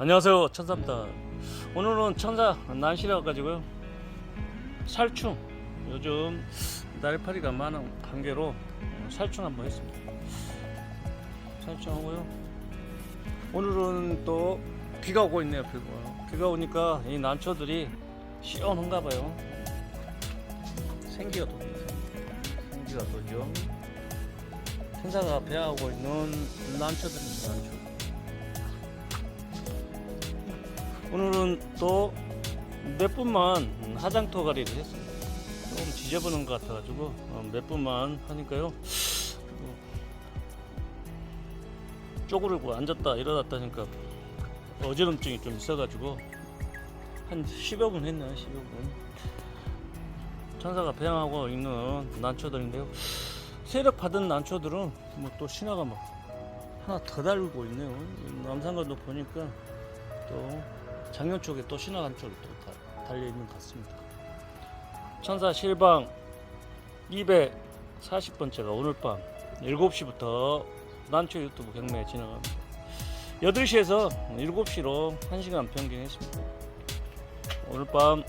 안녕하세요 천사입니다 오늘은 천사 날씨라 가지고요 살충 요즘 날파리가 많은 관계로 살충 한번 했습니다 살충하고요 오늘은 또 비가 오고 있네요 비가 비가 오니까 이 난초들이 시원한가 봐요 생기가 돋습니다 생기가 돋죠 천사가 배하고 있는 난초들입니다 난초 오늘은 또 몇 분만 화장터 가리를 했습니다. 좀 지저분한 것 같아가지고 어, 몇 분만 하니까요. 어, 쪼그리고 앉았다 일어났다 하니까 어지럼증이 좀 있어가지고 한 10여 분 했나요? 10여 분. 천사가 배양하고 있는 난초들인데요. 세력 받은 난초들은 뭐 또 신화가 막 하나 더 달고 있네요. 남산관도 보니까 또 작년 쪽에 또 신화 한쪽이 또 다- 달려 있는 것 같습니다. 천사 실방 240번째가 오늘 밤 7시부터 난초 유튜브 경매 진행합니다. 8시에서 7시로 1시간 변경했습니다. 오늘 밤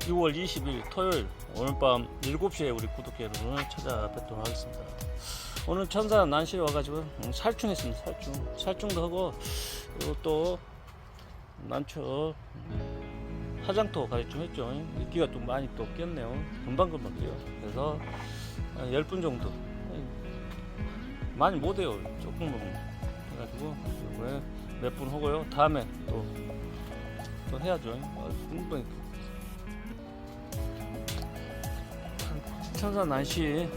6월 20일 토요일 오늘 밤 7시에 우리 구독자 여러분을 찾아뵙도록 하겠습니다. 오늘 천사 난시에 와가지고 음, 살충했습니다. 살충. 살충도 하고 또 음, 화장터 좀 했죠. 인기가 좀 많이 또 꼈네요. 금방금방 껴요. 그래서 한 10분 정도. 많이 못 해요. 조금만 해가지고 이번에 몇 분 하고요. 다음에 또, 또 해야죠. 아, 금방 천사 날씨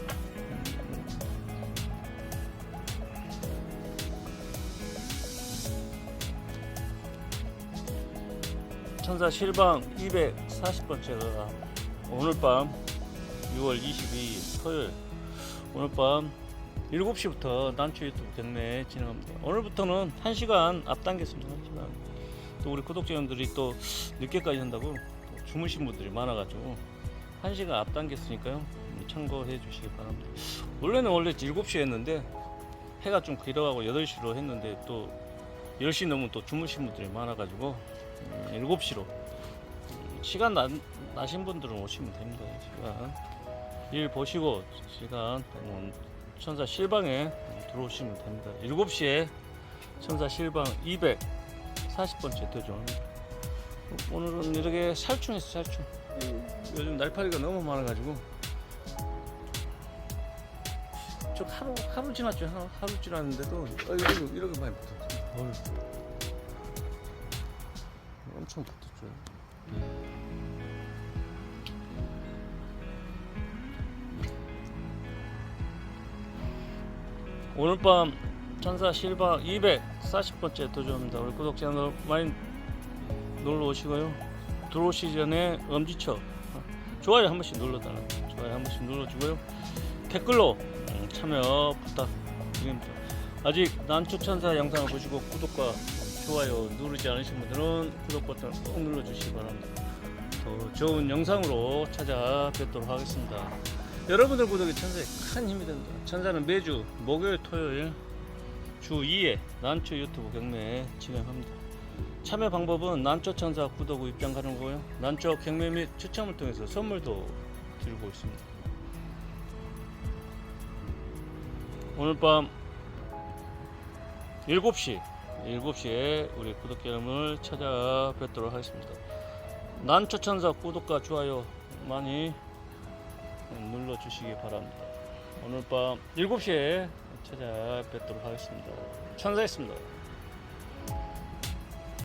천사 실방 240번째가 오늘 밤 6월 22일 토요일 오늘 밤 7시부터 난초 유튜브 경매 진행합니다. 오늘부터는 1시간 앞당겼습니다. 1시간. 또 우리 구독자분들이 또 늦게까지 한다고 또 주무신 분들이 많아가지고 1시간 앞당겼으니까요. 참고해 주시기 바랍니다. 원래는 원래 7시에 했는데 해가 좀 길어가고 8시로 했는데 또 10시 넘으면 또 주무신 분들이 많아가지고 음, 7시로. 음, 시간 나, 나신 분들은 오시면 됩니다. 시간 일 보시고 시간 음, 천사 실방에 들어오시면 됩니다. 7시에 천사 실방 240번째 도전. 오늘은 이렇게 살충했어 살충. 요즘 날파리가 너무 많아가지고. 저 하루 하루 지났죠. 하루, 하루 지났는데도 어, 이렇게 이렇게 많이 붙었어. 엄청 붙었죠. 오늘 밤 천사 실바 240번째 도전입니다. 우리 구독자들 많이 놀러 오시고요. 들어오시기 전에 엄지척 좋아요 한 번씩 눌러달라 좋아요 한 번씩 눌러주고요. 댓글로 음, 참여 부탁드립니다. 아직 난초천사 영상을 보시고 구독과 좋아요 누르지 않으신 분들은 구독 버튼 꼭 눌러주시기 바랍니다 더 좋은 영상으로 찾아뵙도록 하겠습니다 여러분들 구독이 천사에 큰 힘이 됩니다 천사는 매주 목요일 토요일 주 2회 난초 유튜브 경매 진행합니다 참여 방법은 난초 천사 구독 후 입장 가능하고요. 난초 경매 및 추첨을 통해서 선물도 드리고 있습니다. 오늘 밤 7시 7시에 우리 구독자 여러분을 찾아뵙도록 하겠습니다. 난초천사 구독과 좋아요 많이 눌러주시기 바랍니다. 오늘 밤 7시에 찾아뵙도록 하겠습니다. 천사였습니다.